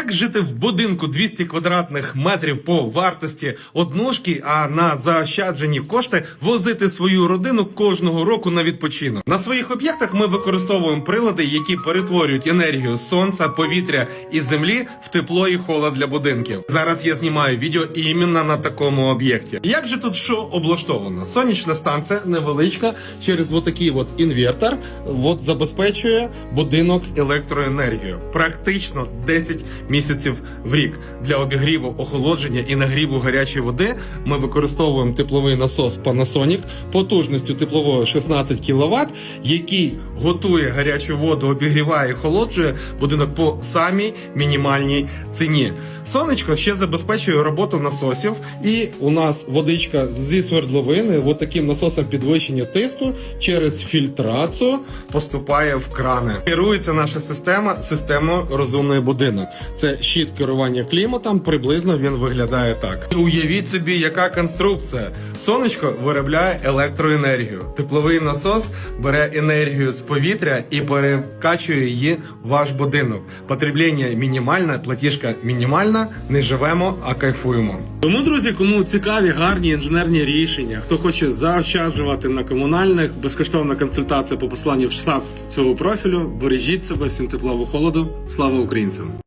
Як жити в будинку 200 квадратних метрів по вартості однушки, а на заощаджені кошти возити свою родину кожного року на відпочинок? На своїх об'єктах ми використовуємо прилади, які перетворюють енергію сонця, повітря і землі в тепло і холод для будинків. Зараз я знімаю відео іменно на такому об'єкті. Як же тут що облаштовано? Сонячна станція невеличка через отакий от інвертор от забезпечує будинок електроенергією. Практично 10 місяців в рік для обігріву, охолодження і нагріву гарячої води. Ми використовуємо тепловий насос Panasonic потужністю теплової 16 кВт, який готує гарячу воду, обігріває і охолоджує будинок по самій мінімальній ціні. Сонечко ще забезпечує роботу насосів, і у нас водичка зі свердловини, от таким насосом підвищення тиску через фільтрацію поступає в крани. Керується наша система системою розумний будинок. Це щит керування кліматом. Приблизно він виглядає так. Уявіть собі, яка конструкція. Сонечко виробляє електроенергію. Тепловий насос бере енергію з повітря і перекачує її в ваш будинок. Потреблення мінімальне, платіжка мінімальна. Не живемо, а кайфуємо. Тому, друзі, кому цікаві гарні інженерні рішення, хто хоче заощаджувати на комунальних, безкоштовна консультація по посланню в штаб цього профілю. Бережіть себе, всім теплого холоду. Слава українцям!